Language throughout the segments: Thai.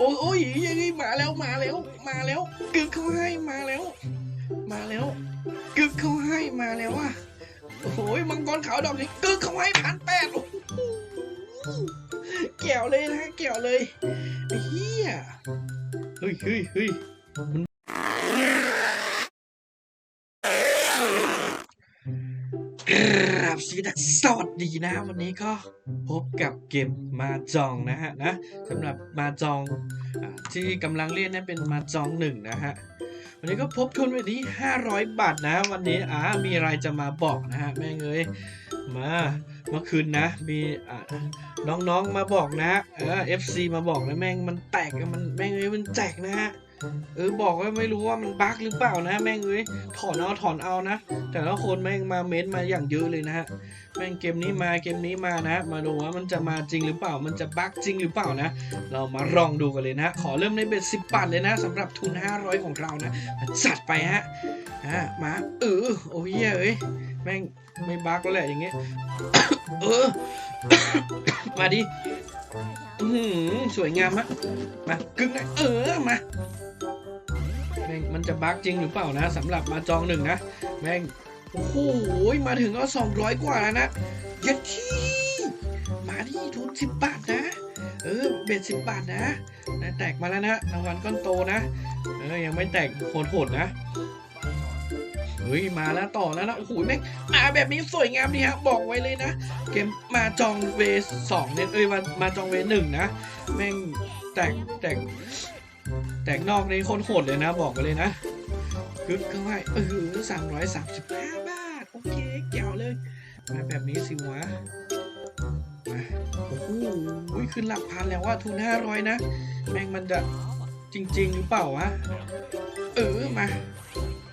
โอ้ยโอ้ยยังไงมาแล้วมาแล้ว มาแล้วกึกเขาให้มาแล้ว มาแล้วกึกเขาให้มาแล้วอะโอ้โหมังกรขาวดอกนี้กึกเขาให้พันแปดโอ้โหแก้วเลยนะแก้วเลยเหี้ยเฮ้ยเฮ้ยเฮ้ยมัน ราบสวัสดีสวัสดีนะ วันนี้ก็พบกับเกมมาจองนะฮะนะสำหรับมาจองอาที่กำลังเล่นนั่นเป็นมาจองหนึ่งนะฮะวันนี้ก็พบทุนไว้ที่ 500 บาทนะ วันนี้อ่ามีอะไรจะมาบอกนะฮะแม่งเอ้ยมาเมื่อคืนนะ มีอ่าน้องๆมาบอกนะเออ FC มาบอกนะแม่งมันแตกอะมันแม่งเอ้ยมันแตกนะฮะ เออบอกว่าไม่รู้ว่ามันบั๊กหรือเปล่านะแม่งเอ้ยถอนเอาถอนเอานะ แต่ละคนแม่งมาเม้นมาอย่างเยอะเลยนะฮะแม่งเกมนี้มาเกมนี้มานะ มาดูว่ามันจะมาจริงหรือเปล่า มันจะบั๊กจริงหรือเปล่านะ เรามาลองดูกันเลยนะ ขอเริ่มในเบ็ดสิบบาทเลยนะสำหรับทุน 500 ของเรานะจัดไปฮะอะมาเออโอ้ยเอ้ยแม่งไม่บั๊กแล้วแหละอย่างเงี้ยเออมาดิอือหือสวยงามฮะมากึ่งนะเออมา ม่งมันจะบั๊กจริงหรือเปล่านะสำหรับมาจองหนึ่งนะ แม่ง โอ้โห มาถึงก็200กว่าแล้วนะยัดที่มาดิทุน10บาทนะ เออ เบ็ดสิบบาทนะนะแตกมาแล้วนะรางวัลก้อนโตนะ เออ ยังไม่แตกโหดๆนะเฮ้ยมาแล้วต่อแล้วนะโอ้โหแม่งมาแบบนี้สวยงามดีฮะบอกไว้เลยนะ เกมมาจองเวสองเนี่ยเอ้ยมามาจองเวหนึ่งนะ แม่งแตกแตก แตกนอกในคนโหดเลยนะบอกไว้เลยนะกึกเข้าเออสามร้อยสามสิบห้าบาท โอเคเกี่ยวเลย มาแบบนี้สิวะมาโอ้โหขึ้นหลักพันแล้วว่าทุนห้าร้อยนะ แม่งมันจะจริง ๆ หรือเปล่าวะ เออมา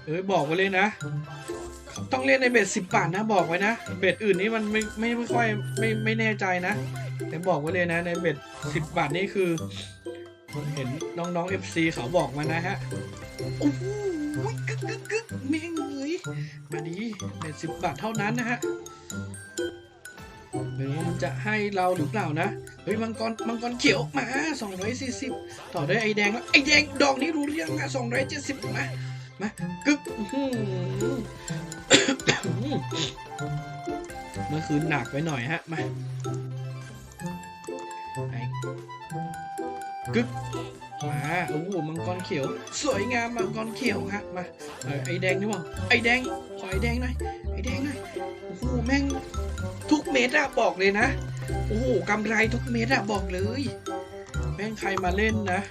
เออบอกไว้เลยนะ ต้องเล่นในเบ็ดสิบบาทนะบอกไว้นะ เบ็ดอื่นนี่มันไม่ไม่ไม่ค่อยไม่ไม่แน่ใจนะ แต่บอกไว้เลยนะในเบ็ดสิบบาทนี่คือ เห็นน้องๆ FC เขาบอกมานะฮะ โอ้โหกึกกึกกึกแม่งเลยมาดีเบ็ดสิบบาทเท่านั้นนะฮะเฮ้มันจะให้เราหรือเปล่านะ เฮ้ยมังกรมังกรเขียวมา 240 ต่อด้วยไอแดงแล้วไอแดงดอกนี้รู้เรื่องอะ270 มามากึกเมื่อคืนหนักไปหน่อยฮะ มา กึกมาโอ้โหมังกรเขียว สวยงามมังกรเขียวฮะมาเออไอแดงนี่บ่ไอแดงขอไอแดงหน่อยไอแดงหน่อยโอ้โหแม่งทุกเม็ดอะบอกเลยนะโอ้โหกำไรทุกเม็ดอะบอกเลย แม่งใครมาเล่นนะ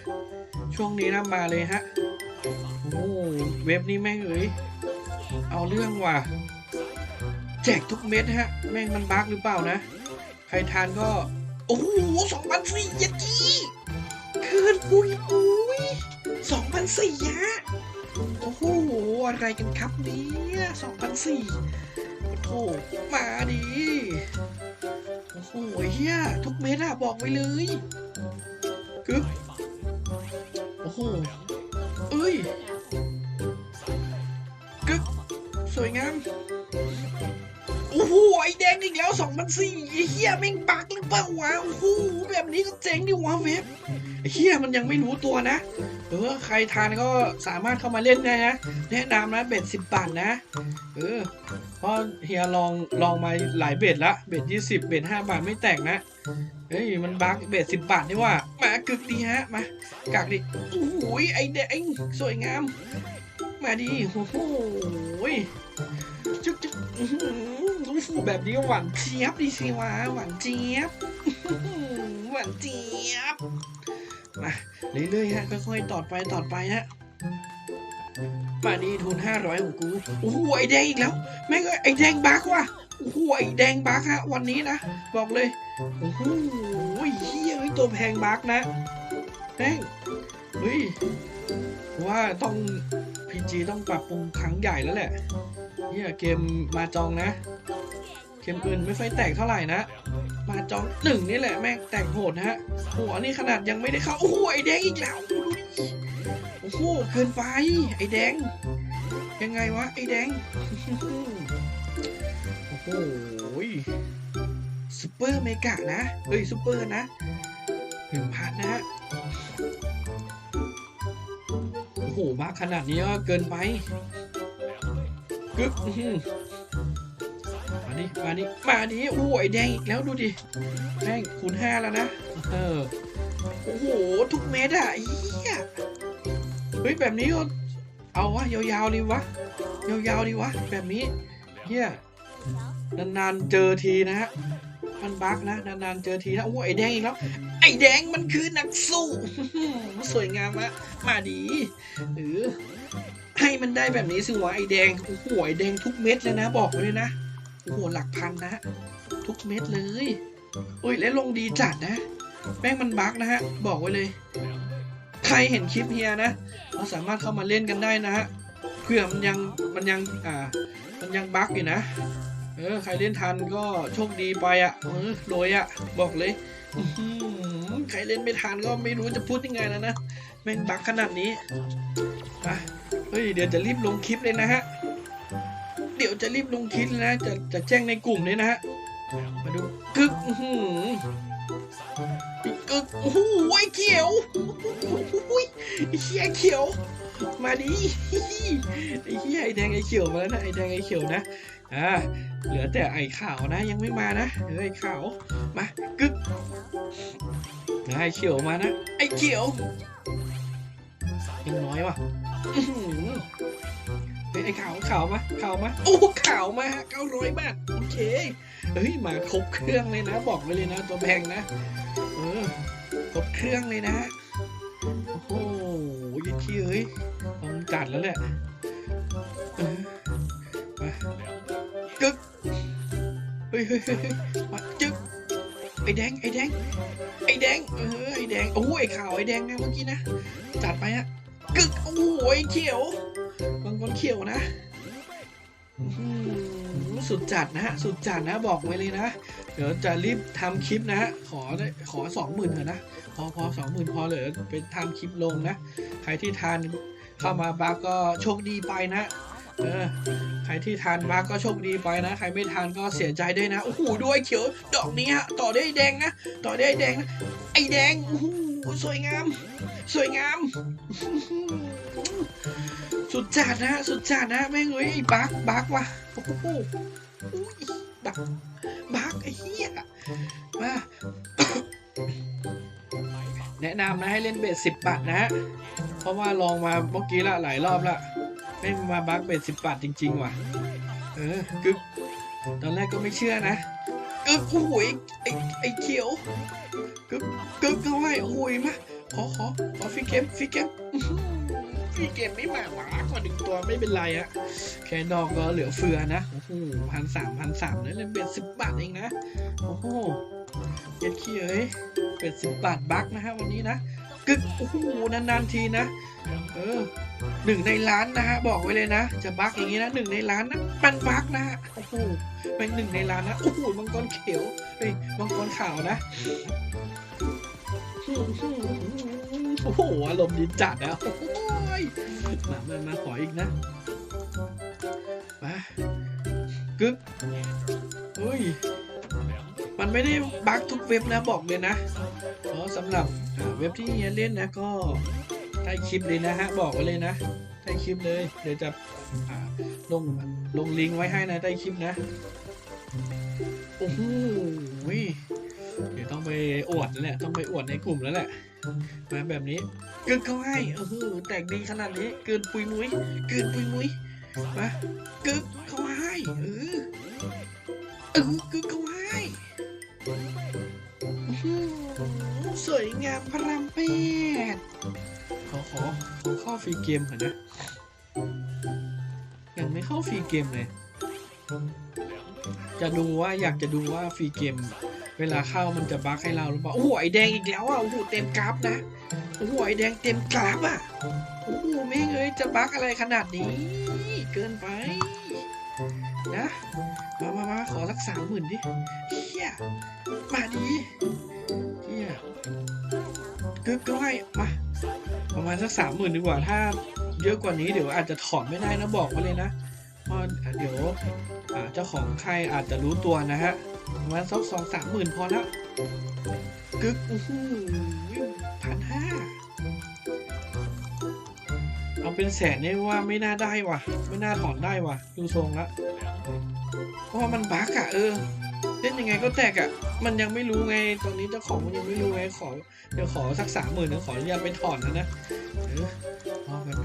ช่วงนี้นะมาเลยฮะโอ้โหเว็บนี้แม่งเอ้ยเอาเรื่องว่ะแจกทุกเม็ดฮะ แม่งมันบั๊กหรือเปล่านะ ใครทานก็ โอ้โหสองพันสี่ยัดกี้ คืนปุยปุ้ยสองพันสี่ฮะโอ้โหอะไรกันครับเนี่ยสองพันสี่โอ้โหมาดิโอ้โหเฮียทุกเม็ดอะบอกไว้เลยกึ๊บโอ้โหเอ้ยกึ๊บสวยงาม โอ้โหไอแดงอีกแล้วสองพันสี่เฮียแม่งปักหรือเปล่าวะโอ้โหแบบนี้ก็เจ๋งดิวะเว็บไอ้เฮียมันยังไม่รู้ตัวนะ เออใครทานก็สามารถเข้ามาเล่นได้นะ แนะนำนะเบ็ดสิบบาทนะ เออเพราะเฮียลองลองมาหลายเบ็ดละเบ็ดยี่สิบเบ็ดห้าบาทไม่แตกนะเฮ้ยมันบักเบ็ดสิบบาทนี่ว่ามากึกดีฮะมากากดิโอ้โหไอแดงสวยงาม มาดีโอ้โหจุ๊บจุ๊บอื้อหือโอ้โหแบบนี้หวานเจี๊ยบดีสิวะหวานเจี๊ยบหวานเจี๊ยบมาเรื่อยๆฮะค่อยๆตอดไปตอดไปฮะมาดีทุนห้าร้อยของกูโอ้โหไอแดงอีกแล้วแม่งเอ้ยไอแดงบักว่ะโอ้โหไอแดงบักฮะวันนี้นะบอกเลยโอ้โหเฮ้ยเฮ้ยตัวแพงบักนะแม่งเฮ้ยว่าต้อง พีจีต้องปรับปรุงครั้งใหญ่แล้วแหละเนี่ยเกมมาจองนะเกมอื่นไม่ค่อยแตกเท่าไหร่นะ มาจองหนึ่งนี่แหละแม่งแตกโหดนะฮะโอ้โหอันนี้ขนาดยังไม่ได้เข้าโอ้โหไอแดงอีกแล้วดูดิโอ้โหเกินไปไอแดง ยังไงวะไอแดงโอ้โหซูเปอร์เมกะนะเฮ้ยซูเปอร์นะหนึ่งพันนะฮะ โหบักขนาดนี้ก็เกินไปกึ๊กมาดิมาดิมาดิโอ้โหไอ้แดงอีกแล้วดูดิแม่งคูณห้าแล้วนะเออโอ้โห ทุกเม็ดอะเหี้ยเฮ้ยแบบนี้ก็เอาวะยาวๆดิวะยาวๆดิวะแบบนี้เฮียนานๆเจอทีนะฮะ มันบักนะนานๆเจอทีนะโอ้โหไอ้แดงอีกแล้วไอ้แดงมันคือนักสู้สวยงามมะมาดีเออให้มันได้แบบนี้สิวะไอ้แดงโอ้โหไอ้แดงทุกเม็ดเลยนะ บอกไว้เลยนะโอ้โหหลักพันนะทุกเม็ดเลยโอ้ยและลงดีจัดนะ แม่งมันบั๊กนะฮะ บอกไว้เลย ใครเห็นคลิปเฮียนะเราสามารถเข้ามาเล่นกันได้นะฮะเพื่อมันยังมันยังอ่ามันยังบั๊กอยู่นะ เออ ใครเล่นทันก็โชคดีไปอะ เออรวยอะ บอกเลยใครเล่นไม่ทันก็ไม่รู้จะพูดยังไงแล้วนะ แม่งบักขนาดนี้อะเฮ้ย เดี๋ยวจะรีบลงคลิปเลยนะฮะ เดี๋ยวจะรีบลงคลิปนะ จะจะแจ้งในกลุ่มเลยนะฮะ มาดูกึกอื้อหืกึกโอ้โหเขียวโอ้ยเหี้ยเขียว มาดิไอ้เหี้ยไอ้แดงไอ้เขียวมาแล้วนะไอ้แดงไอ้เขียวนะอ่าเหลือแต่ไอ้ขาวนะยังไม่มานะเหลือไอ้ขาวมากึกไอ้เขียวมานะไอ้เขียวยังน้อยว่ะเฮ้ยไอ้ขาวขาวมาขาวมาโอ้ขาวมาเก้าร้อยบาทโอเคเฮ้ยมาครบเครื่องเลยนะ บอกไว้เลยนะ ตัวแพงนะเออครบเครื่องเลยนะ ยัดขี้เอ้ยต้องจัดแล้วแหละมากึกเฮ้ยเฮ้ยเฮ้ยเฮ้ยมาจึกไอ้แดงไอ้แดงไอ้แดงเออไอ้แดงโอ้ยไอ้ขาวไอ้แดงไงเมื่อกี้นะจัดไปอะกึกโอ้ยเขียวมังกรเขียวนะ สุดจัดนะฮะ สุดจัดนะบอกไว้เลยนะ เดี๋ยวจะรีบทำคลิปนะฮะ ขอได้ขอสองหมื่นเถอะนะ พอพอสองหมื่นพอเลยไปทำคลิปลงนะ ใครที่ทานเข้ามาบักก็โชคดีไปนะ เออ ใครที่ทานมาก็โชคดีไปนะ ใครไม่ทานก็เสียใจด้วยนะ โอ้โหด้วยเขียว ดอกนี้ฮะ ต่อด้วยไอ้แดงนะ ต่อด้วยไอ้แดงนะ ไอแดงโอ้โห สวยงาม สวยงาม สุดจัดนะสุดจัดนะแม่งเอ้ยไอ้บักบักว่ะโอ้โหอุ้ยบักบักไอ้เหี้ยมาแนะนำนะให้เล่นเบสสิบบาทนะฮะเพราะว่าลองมาเมื่อกี้ละหลายรอบละไม่มาบักเบสสิบบาทจริง ๆ ว่ะ เออกึกตอนแรกก็ไม่เชื่อนะ กึกโอ้โหยไอ้ไอ้เขียวกึกกึกเข้าให้โอ้โหยมาขอขอขอฟรีเกมฟรีเกมอื้อหือฟรีเกมไม่มาหวากว่าหนึ่งตัวไม่เป็นไรอะแค่ดอกก็เหลือเฟือนะโอ้โหพันสามพันสามเลยเล่นเบสสิบบาทเองนะโอ้โหเย็ดขี้เอ้ยเบสสิบบาทบักนะฮะวันนี้นะ กึกโอ้โหนานๆทีนะ เออหนึ่งในล้านนะฮะบอกไว้เลยนะ จะบักอย่างนี้นะหนึ่งในล้านนะมันบักนะฮะโอ้โหเป็นหนึ่งในล้านนะโอ้โหมังกรเขียวเฮ้ยมังกรขาวนะโอ้โหอารมณ์ดีจัดนะโอ้ยมามามาขออีกนะมากึ๊กเฮ้ย มันไม่ได้บั๊กทุกเว็บนะบอกเลยนะเพราะสำหรับเว็บที่เฮียเล่นนะก็ใต้คลิปเลยนะฮะบอกไว้เลยนะใต้คลิปเลย เดี๋ยวจะลงลงลิงก์ไว้ให้นะใต้คลิปนะโอ้โหเดี๋ยวต้องไปอวดแล้วแหละต้องไปอวดในกลุ่มแล้วแหละมาแบบนี้เกินเขาให้โอ้โหแตกดีขนาดนี้เกินปุยมุ้ยเกินปุยมุ้ยมากึกเขาให้เออเออกึกเขา สวยงามพระรามแปดขอขอขอเข้าฟรีเกมก่อนนะ ยังไม่เข้าฟรีเกมเลย จะดูว่าอยากจะดูว่าฟรีเกม เวลาเข้ามันจะบั๊กให้เราหรือเปล่า โอ้โหไอแดงอีกแล้วอะ โอ้โหเต็มกราฟนะ โอ้โหไอแดงเต็มกราฟอะ โอ้โหแม่งเอ้ยจะบั๊กอะไรขนาดนี้ เกินไปนะ มามามาขอสักสามหมื่นดิเฮียมาดี กึ๊กก็ให้มาประมาณสักสามหมื่นดีกว่าถ้าเยอะกว่านี้เดี๋ยวอาจจะถอนไม่ได้นะบอกไว้เลยนะเพราะเดี๋ยวเจ้าของใครอาจจะรู้ตัวนะฮะประมาณสักสองสามหมื่นพอละกึกอู้หูพันห้าเอาเป็นแสนเนี่ยว่าไม่น่าได้ว่ะ ไม่น่าถอนได้ว่ะดูทรงละเพราะมันบั๊กอะเออ ล่นยังไงก็แตกอะมันยังไม่รู้ไง ตอนนี้เจ้าของมันยังไม่รู้ไง ขอ เดี๋ยวขอสักสามหมื่นเดี๋ยวขออนุญาตไปถอนนะนะเออเอาแบบ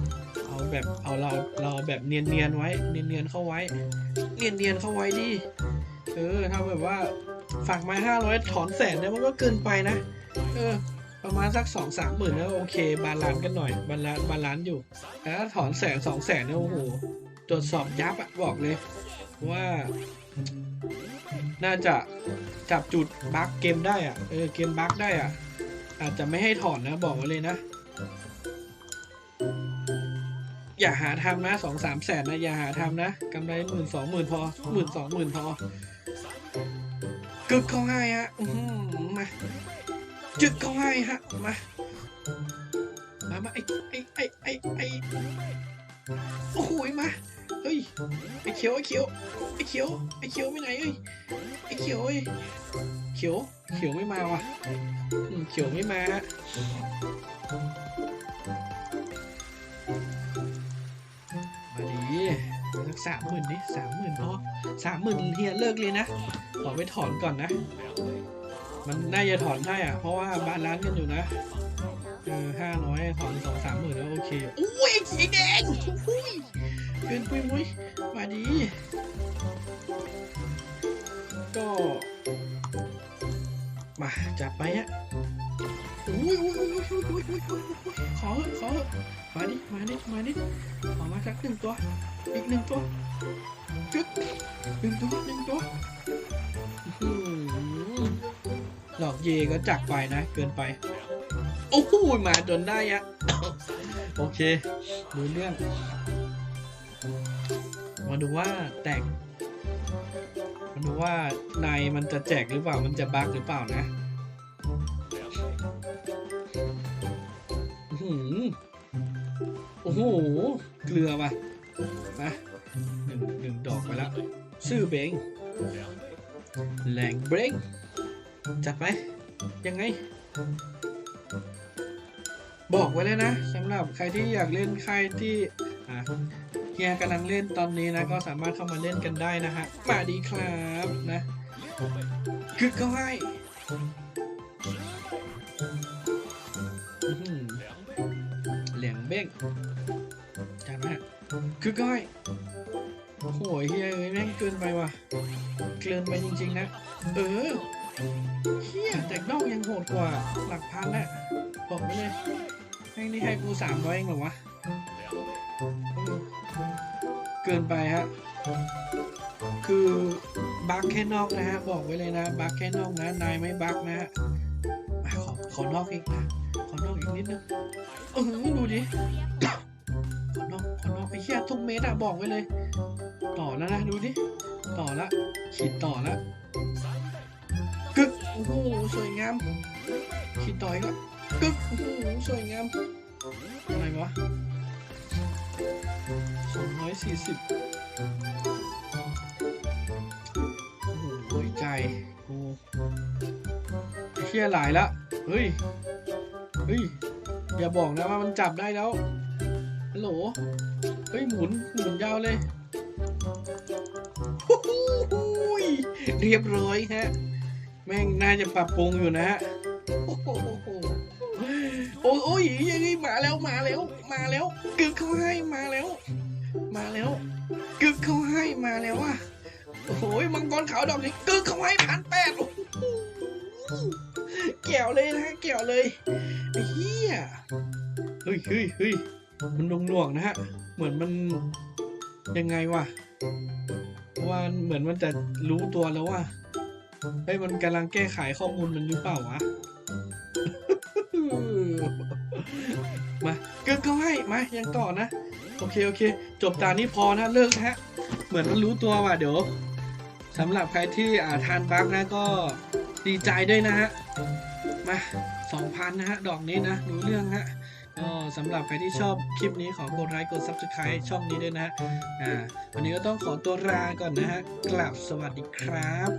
เอาแบบเอาเราเราแบบเนียนๆไว้ เนียนๆเข้าไว้ เนียนๆเข้าไว้ดิ เออถ้าแบบว่าฝากมาห้าร้อยถอนแสนเนี่ยมันก็เกินไปนะ เออประมาณสักสองสามหมื่นแล้วโอเค บาลานซ์กันหน่อยบาลานซ์บาลานซ์อยู่แต่ถ้าถอนแสนสองแสนเนี่ยโอ้โหตรวจสอบยับอะบอกเลย ว่า น่าจะจับจุดบั๊กเกมได้อะเออเกมบั๊กได้อะอาจจะไม่ให้ถอนนะบอกไว้เลยนะ อย่าหาทำนะสองสามแสนนะ อย่าหาทำนะกำไรหมื่นสองหมื่นพอหมื่นสองหมื่นพอกึกเขาให้ฮะมาจึกเขาให้ฮะมามามาไอ้ไอ้ไอ้ไอ้ไอ้โอ้โหมา เฮ้ยไอ้เขียวไอ้เขียวไอ้เขียวไอ้เขียวไปไหนเอ้ยไอ้เขียวเอ้ยเขียวเขียวไม่มาว่ะเขียวไม่มาฮะมาดีสักสามหมื่นดิสามหมื่นพอสามหมื่นเฮียเลิกเลยนะขอไปถอนก่อนนะ มันน่าจะถอนได้อะเพราะว่าบ้านร้านกันอยู่นะเออห้าร้อยถอนสองสามหมื่นแล้วโอเคอุ้ยสีแดงอุ้ย เกินไปมุ้ยมาดี ก็ มาจับไปฮะอุ้ยอุ้ยอุ้ยอุ้ยอุ้ยอุ้ยอุ้ยอุ้ยขอเถอะขอเถอะมาดิมาดิมาดิออกมาสักหนึ่งตัว อีกหนึ่งตัวจึ๊กหนึ่งตัวหนึ่งตัวอื้อหือหลอกเยก็จักไปนะ เกินไปโอ้โหมาจนได้อะโอเคดูเรื่อง มาดูว่าแตกมาดูว่าในมันจะแจกหรือเปล่ามันจะบั๊กหรือเปล่านะหือโอ้โห เกลือว่ะมาหนึ่งหนึ่งดอกไปแล้วชื่อเบงแหลงเบงจัดไปยังไง บอกไว้เลยนะสำหรับใครที่อยากเล่นใครที่อะ เฮียกำลังเล่นตอนนี้นะก็สามารถเข้ามาเล่นกันได้นะฮะมาดีครับนะคือเขาให้อื้อหือเหลียงเบ้งจัดมาคือก้อยโอ้โหเฮียเอ้ยแม่งเกินไปว่ะเกินไปจริงๆนะ เออเฮียแต่นอกยังโหดกว่าหลักพันอะบอกไปเลยแม่งนี่ให้กูสามร้อยเองเหรอวะ เกินไปฮะ คือบักแค่นอกนะฮะ บอกไว้เลยนะ บักแค่นอกนะ นายไม่บักนะฮะขอขอนอกอีกนะ ขอนอกอีกนิดนึงเออดูดิ ขอนอกขอนอกไอ้เหี้ยทุกเมตรอะบอกไว้เลย ต่อแล้วนะดูดิ ต่อละขีดต่อละกึกโอ้โหสวยงามขีดต่อยก็กึกโอ้โหสวยงามอะไรวะ สองร้อยสี่สิบโอ้โหใจกูไอ้เหี้ยหลายละ เฮ้ย เฮ้ย อย่าบอกนะว่ามันจับได้แล้ว ฮัลโหล เฮ้ย หมุน หมุนยาวเลยฮู้ยเรียบร้อยฮะ แม่งน่าจะปรับปรุงอยู่นะฮะ โอ้โอ้ยยังไงมาแล้วมาแล้ว มาแล้ว กึกเขาให้มาแล้ว มาแล้ว กึกเขาให้มาแล้วอะโอ้โหมังกรขาวดอกนี้กึกเขาให้พันแปดโอ้โหแกวเลยนะแก้วเลยไอ้เหี้ยเฮ้ยเฮ้ยเฮ้ยมันหน่วงๆนะฮะ เหมือนมันยังไงวะว่าเหมือนมันจะรู้ตัวแล้วว่าเฮ้ยมันกำลังแก้ไขข้อมูลมันหรือเปล่าวะ ยังต่อนะ โอเค โอเค จบตานี้พอนะ เลิกนะฮะ เหมือนมันรู้ตัวว่ะเดี๋ยวสำหรับใครที่อ่าทานบัคนะก็ดีใจด้วยนะฮะ มาสองพันนะฮะ ดอกนี้นะ รู้เรื่องฮะก็สำหรับใครที่ชอบคลิปนี้ขอกดไลค์กด subscribe ช่องนี้ด้วยนะอ่าวันนี้ก็ต้องขอตัวลาก่อนนะฮะกลับสวัสดีครับ